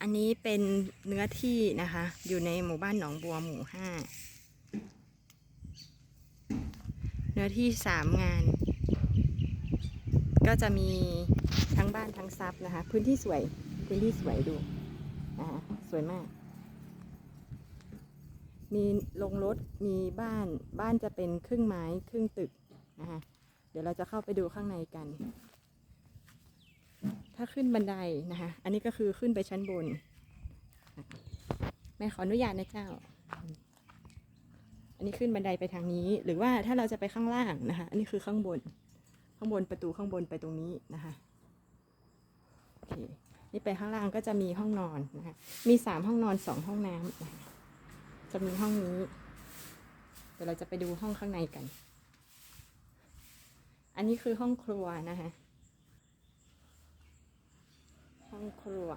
อันนี้เป็นเนื้อที่นะคะ อยู่ในหมู่บ้านหนองบัวหมู่ห้าเนื้อที่สามงาน ก็จะมีทั้งบ้านทั้งซับนะคะ พื้นที่สวยพื้นที่สวยดูนะคะสวยมาก มีลงรถมีบ้านบ้านจะเป็นครึ่งไม้ครึ่งตึกนะคะเดี๋ยวเราจะเข้าไปดูข้างในกัน ขึ้นบันไดนะคะ อันนี้ก็คือขึ้นไปชั้นบน แม่ขออนุญาตนะเจ้า อันนี้ขึ้นบันไดไปทางนี้ หรือว่าถ้าเราจะไปข้างล่างนะคะ อันนี้คือข้างบน ข้างบนประตูข้างบนไปตรงนี้นะคะ โอเค นี่ไปข้างล่างก็จะมีห้องนอนนะคะ มีสามห้องนอนสองห้องน้ำนะคะจะมีห้องนี้ เดี๋ยวเราจะไปดูห้องข้างในกัน อันนี้คือห้องครัวนะคะ ห้อง ครัว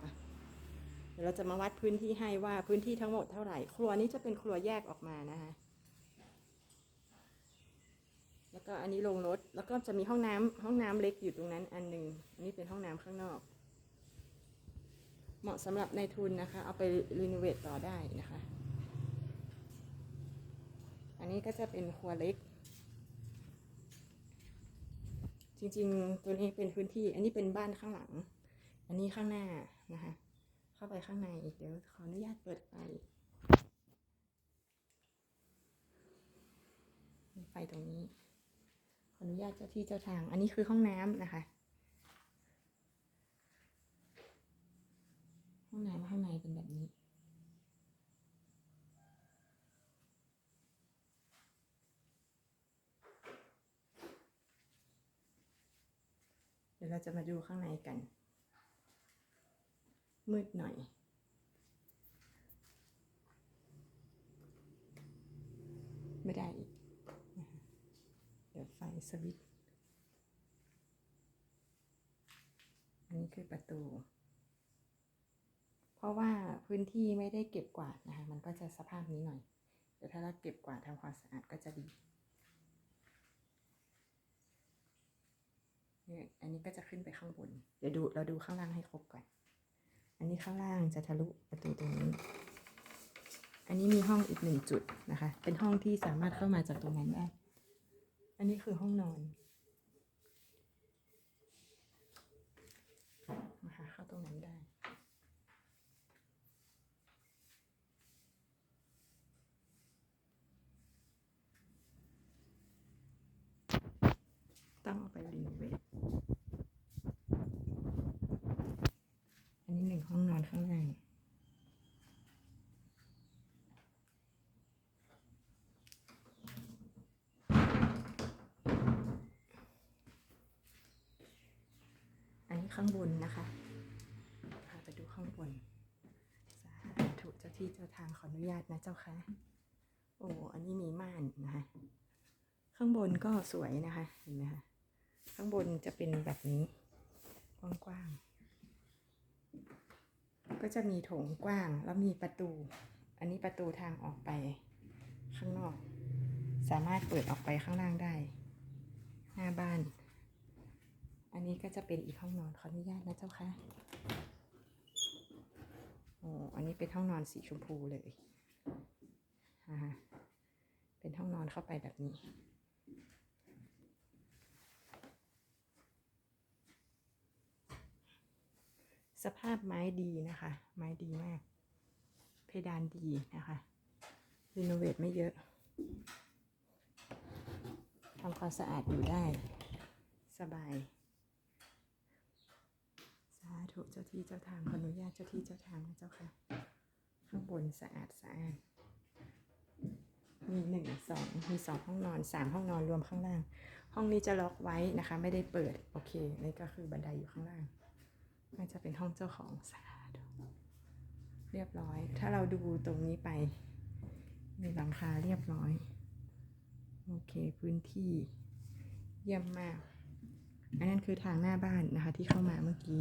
เดี๋ยวเราจะมาวัดพื้นที่ให้ว่าพื้นที่ทั้งหมดเท่าไหร่ ครัวนี้จะเป็นครัวแยกออกมานะคะแล้วก็อันนี้ลงรถ แล้วก็จะมีห้องน้ำห้องน้ำเล็กอยู่ตรงนั้นอันหนึ่งอันนี้เป็นห้องน้ำข้างนอก เหมาะสำหรับในทุนนะคะ เอาไปรีโนเวทต่อได้นะคะ อันนี้ก็จะเป็นครัวเล็ก จริงๆ ตัวนี้เป็นพื้นที่ อันนี้เป็นบ้านข้างหลัง อันนี้ข้างหน้านะคะ เข้าไปข้างใน เดี๋ยวขออนุญาตเปิดไฟไฟตรงนี้ ขออนุญาตเจ้าที่เจ้าทาง อันนี้คือห้องน้ำนะคะ ห้องน้ำข้างในเป็นแบบนี้ เดี๋ยวเราจะมาดูข้างในกัน มืดหน่อย ไม่ได้อีก เดี๋ยวไฟสวิตช์อันนี้คือประตู เพราะว่าพื้นที่ไม่ได้เก็บกวาดนะคะ มันก็จะสภาพนี้หน่อยเดี๋ยวถ้าเราเก็บกวาดทำความสะอาดก็จะดีเนี่ยอันนี้ก็จะขึ้นไปข้างบน เดี๋ยวดูเราดูข้างล่างให้ครบก่อน อันนี้ข้างล่างจะทะลุประตูตรงนี้ อันนี้มีห้องอีกหนึ่งจุดนะคะ เป็นห้องที่สามารถเข้ามาจากตรงนั้นได้ อันนี้คือห้องนอนนะคะเข้าตรงนั้นได้ต้องเอาไปรีโนเวท อันนี้หนึ่งห้องนอน ข้างล่างอันนี้ข้างบนนะคะพาไปดูข้างบน สาธุเจ้าที่เจ้าทางขออนุญาตนะเจ้าค่ะ โอ้ อันนี้มีม่านนะคะ ข้างบนก็สวยนะคะ เห็นไหมคะ ข้างบนจะเป็นแบบนี้ กว้างๆ ก็จะมีโถงกว้าง แล้วมีประตู อันนี้ประตูทางออกไปข้างนอก สามารถเปิดออกไปข้างล่างได้ หน้าบ้าน อันนี้ก็จะเป็นอีกห้องนอนขออนุญาตนะเจ้าค่ะโอ้อันนี้เป็นห้องนอนสีชมพูเลย อ่า เป็นห้องนอนเข้าไปแบบนี้ สภาพไม้ดีนะคะ ไม้ดีมาก เพดานดีนะคะรีโนเวทไม่เยอะทำความสะอาดอยู่ได้ สบาย สาธุเจ้าที่เจ้าทางขออนุญาตเจ้าที่เจ้าทางนะเจ้าค่ะ ข้างบนสะอาดสะอาดมีหนึ่งสองมีสองห้องนอนสามห้องนอนรวมข้างล่าง ห้องนี้จะล็อกไว้นะคะ ไม่ได้เปิด โอเค นี่ก็คือบันไดอยู่ข้างล่าง น่าจะเป็นห้องเจ้าของสาธุเรียบร้อย ถ้าเราดูตรงนี้ไป มีหลังคาเรียบร้อย โอเคพื้นที่เยี่ยมมาก อันนั้นคือทางหน้าบ้านนะคะที่เข้ามาเมื่อกี้